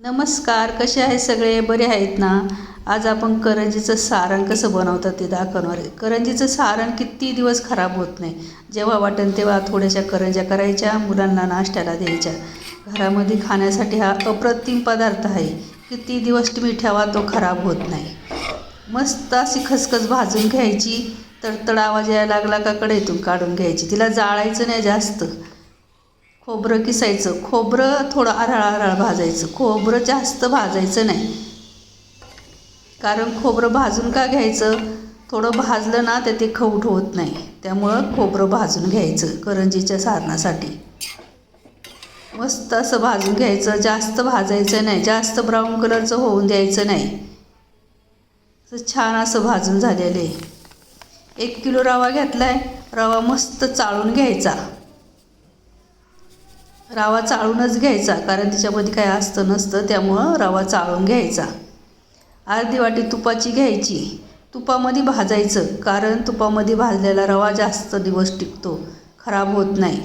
नमस्कार कसे आहे सगळे? बरे आहेत ना? आज आपण करंजीचं सारण कसं बनवतात ते दाखवणार आहे. करंजीचं सारण किती दिवस खराब होत नाही. जेव्हा वाटेल तेव्हा थोड्याशा करंज्या करायच्या मुलांना नाश्त्याला द्यायच्या. घरामध्ये खाण्यासाठी हा अप्रतिम पदार्थ आहे. किती दिवस तुम्ही ठेवा तो खराब होत नाही. मस्त अशी खसखस भाजून घ्यायची. तडतड आवाज यायला लागला का कडेतून काढून घ्यायची. तिला जाळायचं नाही जास्त. खोबरं किसायचं. खोबरं थोडं आराळ आराळ भाजायचं. खोबरं जास्त भाजायचं नाही. कारण खोबरं भाजून का घ्यायचं? थोडं भाजलं ना तर ते खवट होत नाही. त्यामुळं खोबरं भाजून घ्यायचं करंजीच्या सारणासाठी. मस्त असं भाजून घ्यायचं. जास्त भाजायचं नाही. जास्त ब्राऊन कलरचं होऊन द्यायचं नाही. असं छान असं भाजून झालेलं आहे. एक किलो रवा घेतला आहे रवा मस्त चाळून घ्यायचा. रवा चाळूनच घ्यायचा कारण त्याच्यामध्ये काय असतं नसतं त्यामुळं रवा चाळून घ्यायचा. अर्धी वाटी तुपाची घ्यायची. तुपामध्ये भाजायचं कारण तुपामध्ये भाजलेला रवा जास्त दिवस टिकतो खराब होत नाही.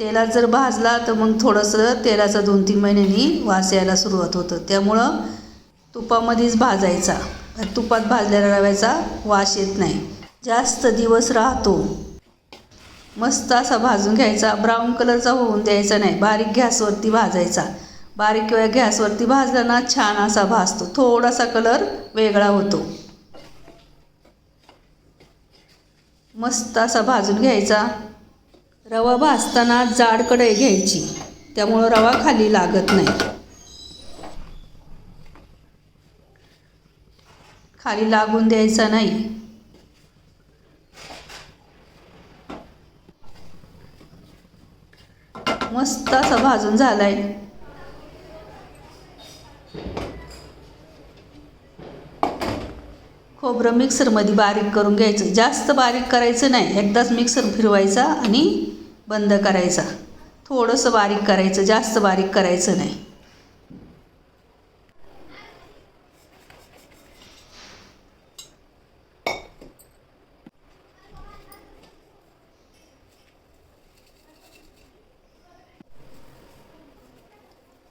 तेलात जर भाजला तर मग थोडंसं तेलाचा दोन तीन महिन्यांनी वास यायला सुरुवात होतं. त्यामुळं तुपामध्येच भाजायचा. तुपात भाजलेल्या रव्याचा वास येत नाही. जास्त दिवस राहतो. मस्त असा भाजून घ्यायचा. ब्राऊन कलरचा होऊन द्यायचा नाही. बारीक गॅसवरती भाजायचा. बारीक किंवा गॅसवरती भाजला ना छान असा भाजतो. थोडासा कलर वेगळा होतो. मस्त असा भाजून घ्यायचा. रवा भाजताना जाड कढई घ्यायची. त्यामुळं रवा खाली लागत नाही. खाली लागून द्यायचा नाही. मस्त असा भाजून झालाय. खोबरं मिक्सरमध्ये बारीक करून घ्यायचं. जास्त बारीक करायचं नाही. एकदाच मिक्सर फिरवायचा आणि बंद करायचा. थोडंसं बारीक करायचं. जास्त बारीक करायचं नाही.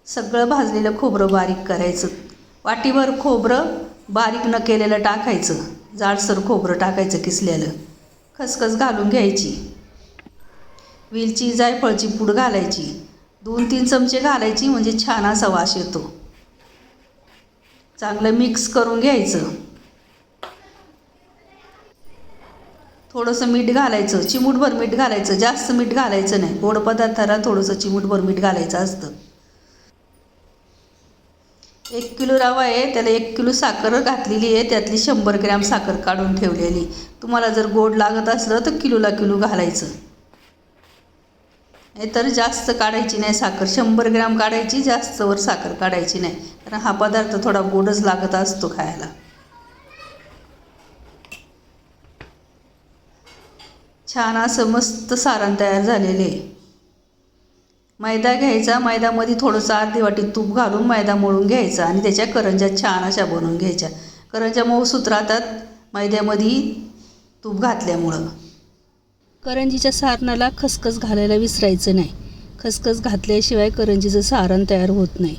सगळं भाजलेलं खोबरं बारीक करायचं. वाटीवर खोबरं बारीक न केलेलं टाकायचं. जाडसर खोबरं टाकायचं किसलेलं खसखस घालून घ्यायची. वेलची जायफळची पूड घालायची. दोन तीन चमचे घालायची म्हणजे छान असा वास येतो. चांगलं मिक्स करून घ्यायचं. थोडंसं मीठ घालायचं. चिमूटभर मीठ घालायचं. जास्त मीठ घालायचं नाही. गोड पदार्थाला थोडंसं चिमूटभर मीठ घालायचं असतं. एक किलो रवा आहे त्याला एक किलो साखर घातलेली आहे त्यातली शंभर ग्रॅम साखर काढून ठेवलेली. तुम्हाला जर गोड लागत असलं तर किलोला किलो घालायचं. नाही तर जास्त काढायची नाही साखर. शंभर ग्रॅम काढायची जास्तवर साखर काढायची नाही. कारण हा पदार्थ थोडा गोडच लागत असतो खायला. छान असं मस्त सारण तयार झालेले आहे. मैदा घ्यायचा मैद्यामध्ये थोडंसं अर्धी वाटी तूप घालून मैदा मळून घ्यायचा आणि त्याच्या करंज्या छान अशा बनवून घ्यायच्या. करंज्या मऊसूत राहतात मैद्यामध्ये तूप घातल्यामुळं. करंजीच्या सारणाला खसखस घालायला विसरायचं नाही. खसखस घातल्याशिवाय करंजीचं सारण तयार होत नाही.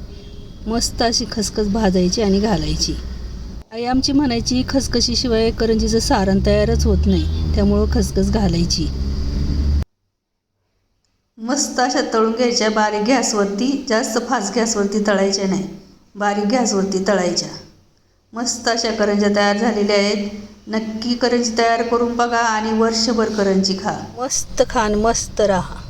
मस्त अशी खसखस भाजायची आणि घालायची. आई आमची म्हणायची खसखशीशिवाय करंजीचं सारण तयारच होत नाही. त्यामुळं खसखस घालायची. मस्त अशा तळून घ्यायच्या. बारीक गॅसवरती जास्त फास्ट गॅसवरती तळायच्या नाही. बारीक गॅसवरती तळायच्या. मस्त अशा करंज्या तयार झालेल्या आहेत. नक्की करंजी तयार करून बघा आणि वर्षभर करंजी खा. मस्त खान मस्त राहा.